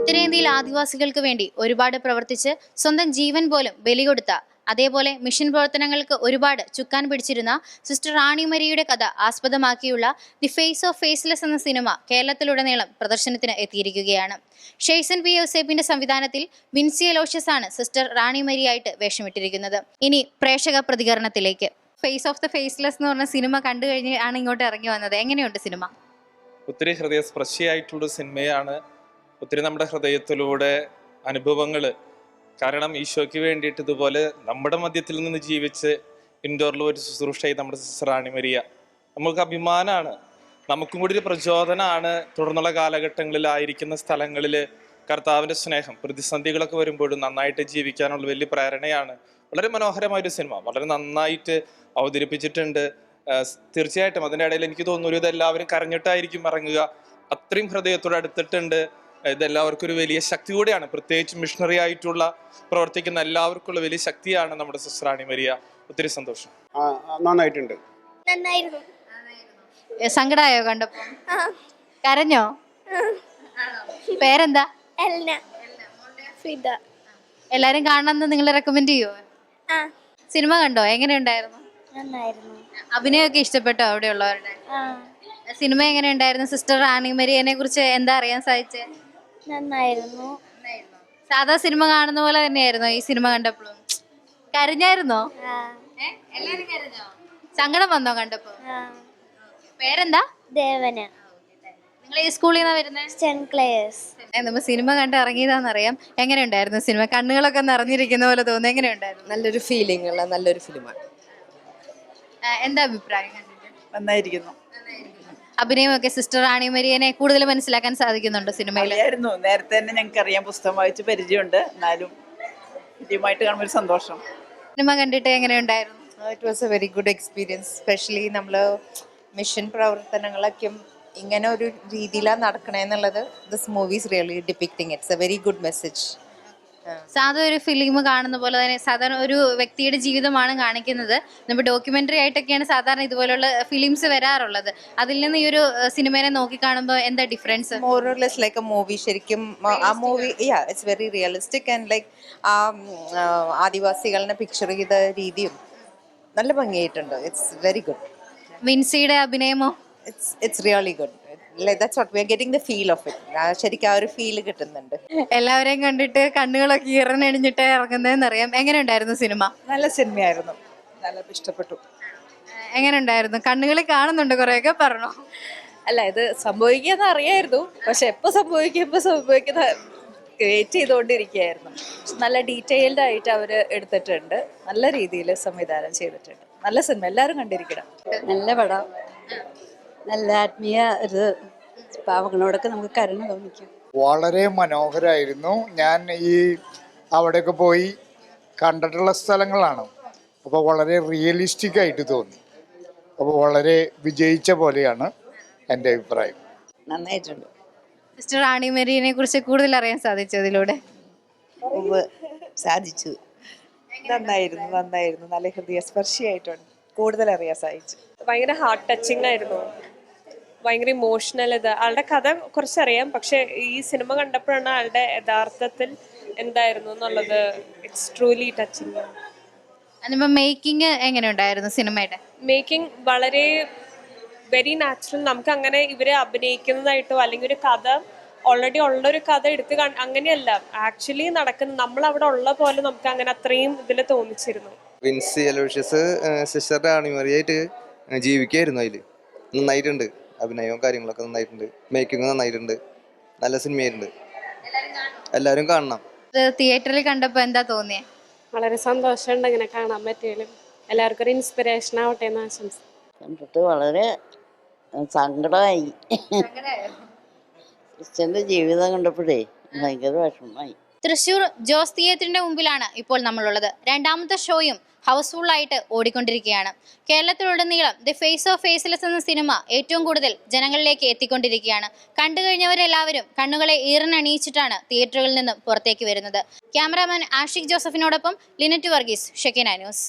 ഉത്തരേന്ത്യയിൽ ആദിവാസികൾക്ക് വേണ്ടി ഒരുപാട് പ്രവർത്തിച്ച് സ്വന്തം ജീവൻ പോലും ബലികൊടുത്ത അതേപോലെ മിഷൻ പ്രവർത്തനങ്ങൾക്ക് ഒരുപാട് ചുക്കാൻ പിടിച്ചിരുന്ന സിസ്റ്റർ റാണി മരിയുടെ കഥ ആസ്പദമാക്കിയുള്ള ദി ഫേസ് ഓഫ് ഫേസ്ലെസ് എന്ന സിനിമ കേരളത്തിലുടനീളം പ്രദർശനത്തിന് എത്തിയിരിക്കുകയാണ്. ഷെയ്സൻ പി യോസേപ്പിന്റെ സംവിധാനത്തിൽ വിൻസി അലോഷ്യസ് ആണ് സിസ്റ്റർ റാണി മരിയായിട്ട് വേഷമിട്ടിരിക്കുന്നത്. ഇനി പ്രേക്ഷക പ്രതികരണത്തിലേക്ക്. ഫേസ് ഓഫ് ദ ഫേസ്ലെസ് എന്ന് പറഞ്ഞ സിനിമ കണ്ടു കഴിഞ്ഞാണ് ഇങ്ങോട്ട് ഇറങ്ങി വന്നത്. എങ്ങനെയുണ്ട് സിനിമ? ഒത്തിരി ഹൃദയസ്പർശിയായിട്ടുള്ള സിനിമയാണ് ഒത്തിരി നമ്മുടെ ഹൃദയത്തിലൂടെ അനുഭവങ്ങൾ കാരണം ഈശോയ്ക്ക് വേണ്ടിയിട്ട് ഇതുപോലെ നമ്മുടെ മധ്യത്തിൽ നിന്ന് ജീവിച്ച് ഇൻഡോറിൽ ഒരു ശുശ്രൂഷയായി നമ്മുടെ സിസ്റ്റർ റാണിമരിയ നമുക്ക് അഭിമാനമാണ് നമുക്കും കൂടി ഒരു പ്രചോദനമാണ് തുടർന്നുള്ള കാലഘട്ടങ്ങളിലായിരിക്കുന്ന സ്ഥലങ്ങളിൽ കർത്താവിന്റെ സ്നേഹം പ്രതിസന്ധികളൊക്കെ വരുമ്പോഴും നന്നായിട്ട് ജീവിക്കാനുള്ള വലിയ പ്രേരണയാണ്. വളരെ മനോഹരമായ ഒരു സിനിമ. വളരെ നന്നായിട്ട് അവതരിപ്പിച്ചിട്ടുണ്ട്. തീർച്ചയായിട്ടും അതിന്റെ ഇടയിൽ എനിക്ക് തോന്നുന്നു ഇത് കരഞ്ഞിട്ടായിരിക്കും ഇറങ്ങുക. അത്രയും ഹൃദയത്തോട് അടുത്തിട്ടുണ്ട്. ഇതെല്ലാവർക്കും ഒരു വലിയ ശക്തി കൂടിയാണ് പ്രത്യേകിച്ച് മിഷണറി ആയിട്ടുള്ള പ്രവർത്തിക്കുന്ന എല്ലാവർക്കും ഉള്ള വലിയ ശക്തിയാണ് നമ്മുടെ സിസ്റ്ററാണി മരിയ. ഒത്തിരി സന്തോഷം. നന്നായിട്ടുണ്ട്. നന്നായിരുന്നു. സങ്കടായോ കണ്ടപ്പോ? കരഞ്ഞോ? പേരെന്താ? എൽന. ഫിദ. എല്ലാരും കാണണമെന്ന് നിങ്ങൾ റെക്കമെൻഡ് ചെയ്യുമോ ആ. സിനിമ കണ്ടോ? എങ്ങനെയുണ്ടായിരുന്നു? നന്നായിരുന്നു. അഭിനയൊക്കെ ഇഷ്ടപ്പെട്ടോ അവിടെയുള്ളവരുടെ? ആ. സിനിമ എങ്ങനെയുണ്ടായിരുന്നു? സിസ്റ്റർ റാണി മരിയനെ കുറിച്ച് എന്താ അറിയാൻ സാധിച്ചേ? നന്നായിരുന്നു. സാധാ സിനിമ കാണുന്ന പോലെ തന്നെയായിരുന്നു ഈ സിനിമ കണ്ടപ്പോഴും. കരഞ്ഞായിരുന്നോ? ആ. എല്ലാരും കരഞ്ഞോ? സങ്കടം വന്നോ കണ്ടപ്പോ? ആ. പേരെന്താ? ദേവന. നിങ്ങൾ ഈ സ്കൂളിൽ നിന്നാ വരുന്നത് സിനിമ കണ്ട് ഇറങ്ങിയതാണെന്നറിയാം. എങ്ങനെയുണ്ടായിരുന്നു സിനിമ? കണ്ണുകളൊക്കെ നിറഞ്ഞിരിക്കുന്ന പോലെ തോന്നുന്നു. എങ്ങനെയുണ്ടായിരുന്നു? നല്ലൊരു ഫീലിംഗ് ഉള്ള നല്ലൊരു ഫിലിമാണ് ആ, എന്താ അഭിപ്രായം കണ്ടിട്ട്? നന്നായിരിക്കുന്നു അഭിനയമൊക്കെ സിസ്റ്റർ റാണി മരിയനെ കൂടുതൽ മനസ്സിലാക്കാൻ സാധിക്കുന്നുണ്ട് സിനിമയിൽ. ആയിരുന്നു നേരത്തെ തന്നെ ഞങ്ങൾക്ക് അറിയാൻ പുസ്തകം വായിച്ച് പരിചയമുണ്ട്. എന്നാലും ഇതുമായിട്ട് കാണുമ്പോൾ ഒരു സന്തോഷം. സിനിമ കണ്ടിട്ട് എങ്ങനെയുണ്ടായിരുന്നു? It was a very good experience specially നമ്മൾ മിഷൻ പ്രവർത്തനങ്ങളൊക്കെ ഇങ്ങനെ ഒരു രീതിയിലാണ് നടക്കണേന്നുള്ളത് this movies really depicting it's a very good message സാധാരണ ഒരു ഫിലിം കാണുന്ന പോലെ തന്നെ സാധാരണ ഒരു വ്യക്തിയുടെ ജീവിതമാണ് കാണിക്കുന്നത്. നമ്മൾ ഡോക്യുമെന്ററി ആയിട്ടൊക്കെയാണ് സാധാരണ ഇതുപോലുള്ള ഫിലിംസ് വരാറുള്ളത്. അതിൽ നിന്ന് ഈ ഒരു സിനിമയെ നോക്കി കാണുമ്പോൾ എന്താ ഡിഫറൻസ് ലൈക്ക് എ മൂവി ശരിക്കും ആ- movie yeah it's very realistic and like ആ ആദിവാസികളെ പിക്ചർ ചെയ്ത രീതിയും നല്ല ഭംഗിയായിട്ടുണ്ട്. ഇറ്റ്സ് വെരി ഗുഡ് വിൻസിയുടെ അഭിനയമോ? ഇറ്റ്സ് ഇറ്റ്സ് റിയലി ഗുഡ് ശരിക്കും ആ ഒരു ഫീൽ കിട്ടുന്നുണ്ട്. എല്ലാവരെയും കണ്ടിട്ട് കണ്ണുകളൊക്കെ ഇറഞ്ഞണിഞ്ഞിട്ട് ഇറങ്ങുന്നതെന്നറിയാം. എങ്ങനെയുണ്ടായിരുന്നു സിനിമ? നല്ല സിനിമയായിരുന്നു. നല്ല ഇഷ്ടപ്പെട്ടു. എങ്ങനെയുണ്ടായിരുന്നു? കണ്ണുകളിൽ കാണുന്നുണ്ട് കുറെയൊക്കെ പറഞ്ഞു? അല്ല ഇത് സംഭവിക്കാന്ന് അറിയായിരുന്നു. പക്ഷെ എപ്പോ സംഭവിക്കും എപ്പോ സംഭവിക്കുന്ന ക്രിയേറ്റ് ചെയ്തുകൊണ്ടിരിക്കുകയായിരുന്നു. പക്ഷെ നല്ല ഡീറ്റെയിൽഡ് ആയിട്ട് അവർ എടുത്തിട്ടുണ്ട്. നല്ല രീതിയിൽ സംവിധാനം ചെയ്തിട്ടുണ്ട്. നല്ല സിനിമ. എല്ലാവരും കണ്ടിരിക്കണം. നല്ല പടം. നല്ല ആത്മീയ ഒരു പാവങ്ങളോടൊക്കെ നമുക്ക് കരുണ തോന്നിക്കും. വളരെ മനോഹരമായിരുന്നു ഞാൻ ഈ അവിടെയൊക്കെ പോയി കണ്ടിട്ടുള്ള സ്ഥലങ്ങളാണ്. അപ്പോൾ വളരെ റിയലിസ്റ്റിക് ആയിട്ട് തോന്നി. അപ്പോൾ വളരെ വിജയിച്ച പോലെയാണ് എന്റെ അഭിപ്രായം. നന്നായിട്ടുണ്ട്. സിസ്റ്റർ റാണി മെരീനെ കുറിച്ച് കൂടുതൽ അറിയാൻ സാധിച്ചു അതിലൂടെ സാധിച്ചു. നന്നായിരുന്നു നന്നായിരുന്നു. നല്ല ഹൃദയസ്പർശിയായിട്ടുണ്ട്. കൂടുതൽ അറിയാൻ സാധിച്ചു. ഭയങ്കര ഹാർട്ട് ടച്ചിങ് ആയിരുന്നു. ഭയങ്കര ഇമോഷണൽ ഇത്. ആളുടെ കഥ കുറച്ചറിയാം. പക്ഷെ ഈ സിനിമ കണ്ടപ്പോഴാണ് ആളുടെ യഥാർത്ഥത്തിൽ എന്തായിരുന്നു എന്നുള്ളത്. ഇറ്റ്സ് ട്രൂലി ടച്ചിങ് അതിപ്പോ മേക്കിംഗ് എങ്ങനെയുണ്ടായിരുന്നു സിനിമയുടെ? മേക്കിംഗ് വളരെ വെരി നാച്ചുറൽ നമുക്ക് അങ്ങനെ ഇവരെ അഭിനയിക്കുന്നതായിട്ടോ അല്ലെങ്കിൽ ഒരു കഥ ഓൾറെഡി ഉള്ള ഒരു കഥ എടുത്ത് അങ്ങനെയല്ല. ആക്ച്വലി നടക്കുന്ന നമ്മൾ അവിടെ ഉള്ള പോലെ നമുക്ക് അങ്ങനെ അത്രയും ഇതിൽ തോന്നിച്ചിരുന്നു. വിൻസി അലോഷ്യസ് സിസ്റ്ററുടെ ആണിമറിയായിട്ട് ജീവിക്കായിരുന്നു അതിൽ നന്നായിട്ടുണ്ട്. അഭിനയവും കാര്യങ്ങളൊക്കെ നന്നായിട്ടുണ്ട്. മേക്കിംഗ് നന്നായിട്ടുണ്ട്. നല്ല സിനിമയായിട്ടുണ്ട് എല്ലാവരും കാണണം. തിയേറ്ററിൽ കണ്ടപ്പോ എന്താ തോന്നിയേ? വളരെ സന്തോഷമുണ്ട് ഇങ്ങനെ കാണാൻ പറ്റിയാലും എല്ലാവർക്കും ഒരു ഇൻസ്പിറേഷൻ ആവട്ടെ എന്ന് ആശംസ കണ്ടിട്ട് വളരെ സങ്കടമായി. ക്രിസ്ത്യന്റെ ജീവിതം കണ്ടപ്പോഴേ ഭയങ്കര വിഷമമായി. തൃശൂർ ജോസ് തിയേറ്ററിന്റെ മുമ്പിലാണ് ഇപ്പോൾ നമ്മളുള്ളത്. രണ്ടാമത്തെ ഷോയും ഹൗസ്ഫുൾ ആയിട്ട് ഓടിക്കൊണ്ടിരിക്കുകയാണ്. കേരളത്തിലുടനീളം ദി ഫേസ് ഓഫ് ഫേസ്ലെസ് എന്ന സിനിമ ഏറ്റവും കൂടുതൽ ജനങ്ങളിലേക്ക് എത്തിക്കൊണ്ടിരിക്കുകയാണ്. കണ്ടു കഴിഞ്ഞവരെല്ലാവരും കണ്ണുകളെ ഈറിനണിയിച്ചിട്ടാണ് തിയേറ്ററുകളിൽ നിന്നും പുറത്തേക്ക് വരുന്നത്. ക്യാമറാമാൻ ആഷിഖ് ജോസഫിനോടൊപ്പം ലിനറ്റ് വർഗീസ് ഷെക്കിന ന്യൂസ്.